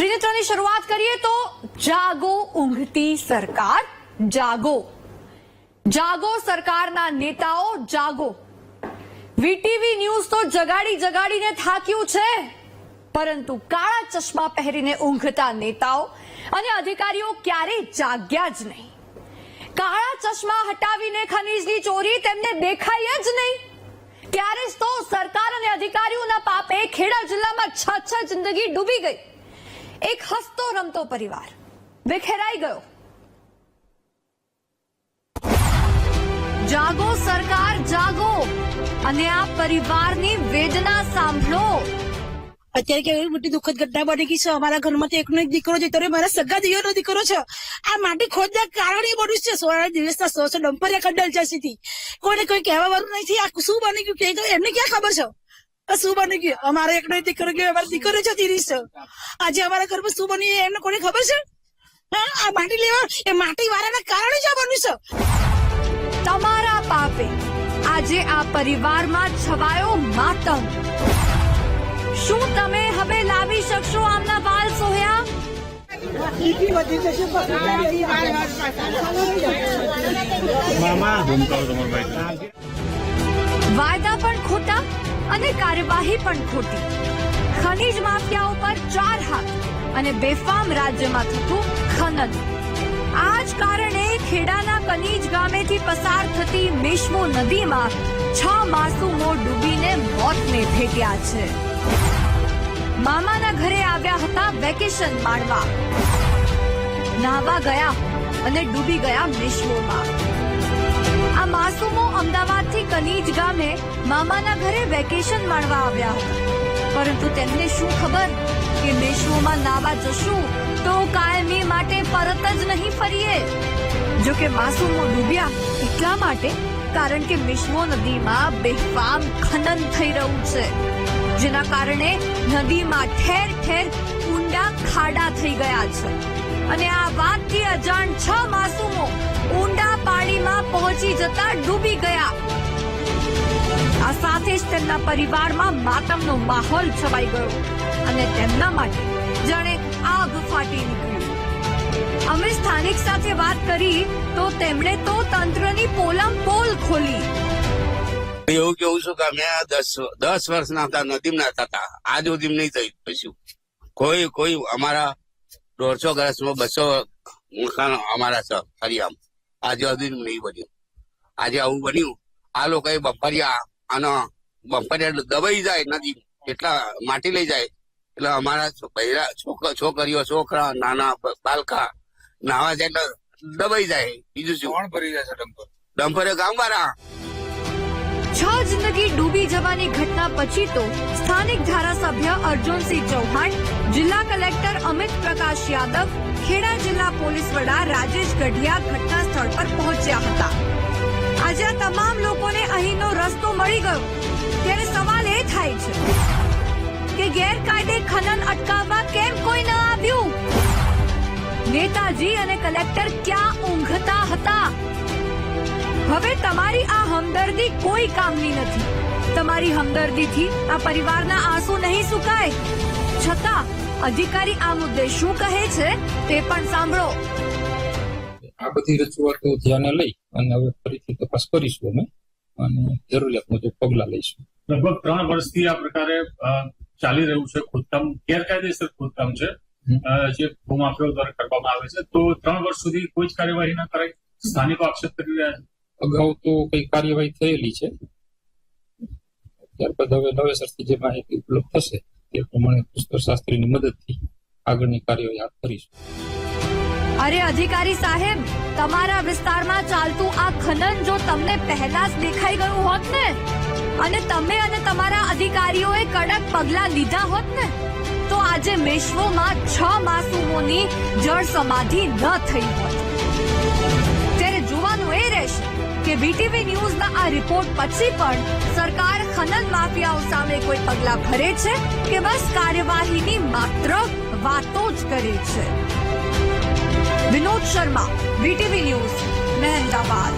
ત્રિનેત્રની શરૂઆત કરીએ તો જાગો ઊંઘતી સરકાર, જાગો. જાગો સરકારના નેતાઓ, જાગો. વીટીવી ન્યૂઝ તો જગાડી જગાડીને થાક્યું છે, પરંતુ કાળા ચશ્મા પહેરીને ઊંઘતા નેતાઓ અને અધિકારીઓ ક્યારેય જાગ્યા જ નહીં. કાળા ચશ્મા હટાવીને ખનીજની ચોરી તેમને દેખાય જ નહીં. ત્યારે તો સરકાર અને અધિકારીઓના પાપે ખેડા જિલ્લામાં છ છ જિંદગી ડૂબી ગઈ. એક હસતો રમતો પરિવાર. વિખેરાઈ ગયો. જાગો સરકાર, જાગો. અને આ પરિવારની વેદના સાંભળો. અત્યારે કે મોટી દુઃખદ ઘટના બની ગઈ છે. અમારા ઘરમાં એકનો એક દીકરો છે. ત્યારે મારા સગા દિયોનો દીકરો છે. આ માટી ખોદના કારણે બન્યું છે. સોળા દિવસના સો સો ડમ્પરિયા કંડલ જસીથી. કોઈને કોઈ કહેવા વાળું નથી. આ શું બની ગયું? કે એમને ક્યાં ખબર છે? શું બની ગયું અમારે એક દીકરો ગયો અમારી દીકરો જતી રહી છે આજે અમારા ઘરમાં શું બન્યું એમને કોને ખબર છે? આ માટી લેવા એ માટી વાળાના કારણે જ આ બન્યું છે. તમારા પાપે આજે આ પરિવારમાં છવાયો માતમ શું તમે હવે લાવી શકશો આમના વાલ સોહ્યા? વાયદા અને કાર્યવાહી પણ ખોટી. ખનીજ માફિયાઓ પર ચાર હાથ અને બેફામ રાજ્યમાં થતું ખનન. આ જ કારણે ખેડાના કનીજ ગામેથી પસાર થતી મેશ્મો નદીમાં છ માસુમો ડૂબીને મોતને ભેટ્યા છે. મામાના ઘરે આવ્યા હતા વેકેશન માણવા નાહવા ગયા અને ડૂબી ગયા મેશ્મોમાં. માસુમો અમદાવાદથી કનીજ ગામે મામાના ઘરે વેકેશન માણવા આવ્યા. પરંતુ તેમને શું ખબર કે મેશ્વોમાં નાવા જશું તો કાયમી માટે પરત જ નહીં ફરીએ? જો કે માસુમો ડૂબ્યા એટલા માટે કારણ કે મિશ્મો નદીમાં બેફામ ખનન થઈ રહ્યું છે, જેના કારણે નદીમાં ઠેર ઠેર ઊંડા ખાડા થઈ ગયા છે. અને આ વાતથી અજાણ છ માસુમો પહોંચી જતા ડૂબી ગયા. આ સાથે જ તેમના પરિવારમાં માતમનો માહોલ છવાઈ ગયો અને તેમના માટે જાણે આગ ફાટી નીકળી. અમે સ્થાનિક સાથે વાત કરી તો તેમણે તો તંત્રની પોલમ પોલ ખોલી. એવું કેવું છું કે અમે દસ દસ વર્ષના હતા, નદીમના થતા આજ સુધી નહીં થઈ કશું. કોઈ કોઈ અમારા દોઢસો વર્ષમાં બસો મકાન અમારા છે ફરિયામ આજે સુધી નહીં બન્યું. આજે આવું બન્યું. આ લોકોએ બફરિયા અને બફરિયા દબાઈ જાય નદી એટલા માટી લઈ જાય. એટલે અમારા પહેલા બૈરા છોકરીઓ છોકરા નાના બાલકા નાવા જાય એટલે દબાઈ જાય. બીજું શું? ભરી જાય છે ડમ્પર? ડમ્પરે ગામ વાળા છ જિંદગી ડૂબી જવાની ઘટના પછી તો સ્થાનિક ધારાસભ્ય અર્જુનસિંહ ચૌહાણ, જિલ્લા કલેક્ટર અમિત પ્રકાશ યાદવ, ખેડા જિલ્લા પોલીસ વડા રાજેશ ગઢિયા ઘટના સ્થળ પર પહોંચ્યા હતા. આજે તમામ લોકોને અહીંનો રસ્તો મળી ગયો. ત્યારે સવાલ એ થાય છે કે ગેરકાયદે ખનન અટકાવવા કેમ કોઈ ન આવ્યું? નેતાજી અને કલેક્ટર ક્યાં ઊંઘતા હતા? હવે તમારી આ હમદર્દી કોઈ કામની નથી. તમારી હમદર્દીથી આ પરિવારના આંસુ નહીં સુકાય. છતાં અધિકારી આ મુદ્દે શું કહે છે તે પણ સાંભળો. આ બધી રજૂઆતો ધ્યાને લઈ અને હવે ફરીથી તપાસ કરીશું અમે અને જરૂરિયાત મુજબ પગલા લઈશું. લગભગ ત્રણ વર્ષથી આ પ્રકારે ચાલી રહ્યું છે ખોદકામ ગેરકાયદેસર ખોદકામ છે. જે ભૂમાફિયાઓ દ્વારા કરવામાં આવે છે. તો ત્રણ વર્ષ સુધી કોઈ જ કાર્યવાહી ન કરાઈ સ્થાનિકો આક્ષેપ કરી રહ્યા છે. અગાઉ તો કઈ કાર્યવાહી થયેલી છે? ત્યારબાદ હવે નવેસરથી જે માહિતી ઉપલબ્ધ થશે, તે પ્રમાણે પુષ્કર શાસ્ત્રીની મદદથી આગળની કાર્યવાહી હાથ ધરીશું. અરે અધિકારી સાહેબ, તમારા વિસ્તારમાં ચાલતું આ ખનન જો તમને પહેલા જ દેખાઈ ગયું હોત ને, અને તમે અને તમારા અધિકારીઓએ કડક પગલા લીધા હોત ને, તો આજે મેશ્વોમાં છ માસુમોની જળ સમાધિ ન થઈ હોત. રહેશે કે વીટીવી ન્યૂઝના આ રિપોર્ટ પછી પણ સરકાર ખનન માફિયાઓ સામે કોઈ પગલા ભરે છે કે બસ કાર્યવાહીની માત્ર વાતો જ કરે છે? Vinod Sharma, VTV news Mehmedabad